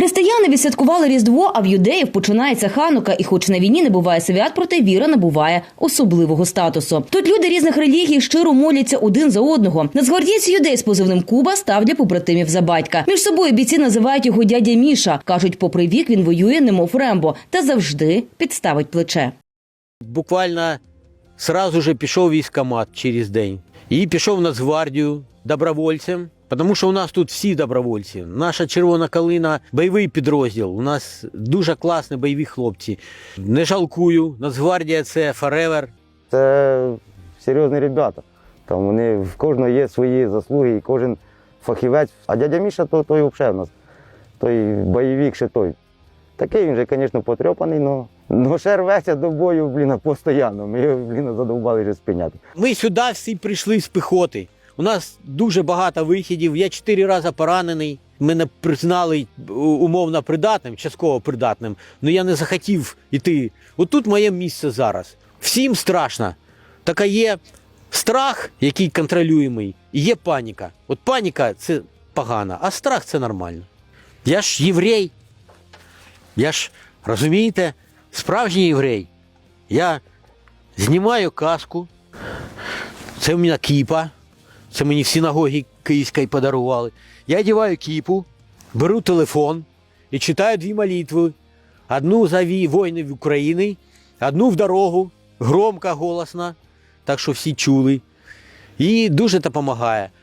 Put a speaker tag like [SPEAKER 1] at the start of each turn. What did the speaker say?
[SPEAKER 1] Християни відсвяткували Різдво, а в юдеїв починається ханука, і хоч на війні не буває свят, проте віра набуває особливого статусу. Тут люди різних релігій щиро моляться один за одного. Нацгвардійці юдей з позивним Куба став для побратимів за батька. Між собою бійці називають його дядя Міша. кажуть, попри вік він воює, немов Рембо, та завжди підставить плече.
[SPEAKER 2] Буквально сразу же пішов в військкомат через день. І пішов в Нацгвардію добровольцем. Тому що у нас тут всі добровольці. Наша червона калина бойовий підрозділ. У нас дуже класні бойові хлопці. Не жалкую. Нацгвардія це форевер.
[SPEAKER 3] Це серйозні ребята. Там вони в кожного є свої заслуги, і кожен фахівець. А дядя Міша, то той взагалі в нас. Той бойовик ще той. Такий він же, звісно, потрьопаний, але но ще рветься до бою, блін, постійно. Ми його, блін, задовбали вже спиняти.
[SPEAKER 2] Ми сюди всі прийшли з піхоти. У нас дуже багато вихідів. Я чотири рази поранений. Мене признали умовно придатним, частково придатним, але я не захотів іти. Отут моє місце зараз. Всім страшно. Така є страх, який контролюємий, і є паніка. От паніка це погано, а страх це нормально. Я ж єврей. Я ж, розумієте, справжній єврей. Я знімаю каску, це в мене кіпа. Це мені в синагогі київській подарували. Я одягаю кіпу, беру телефон і читаю дві молитви. Одну за війни в Україні, одну в дорогу, громко, голосно, так що всі чули. І дуже допомагає.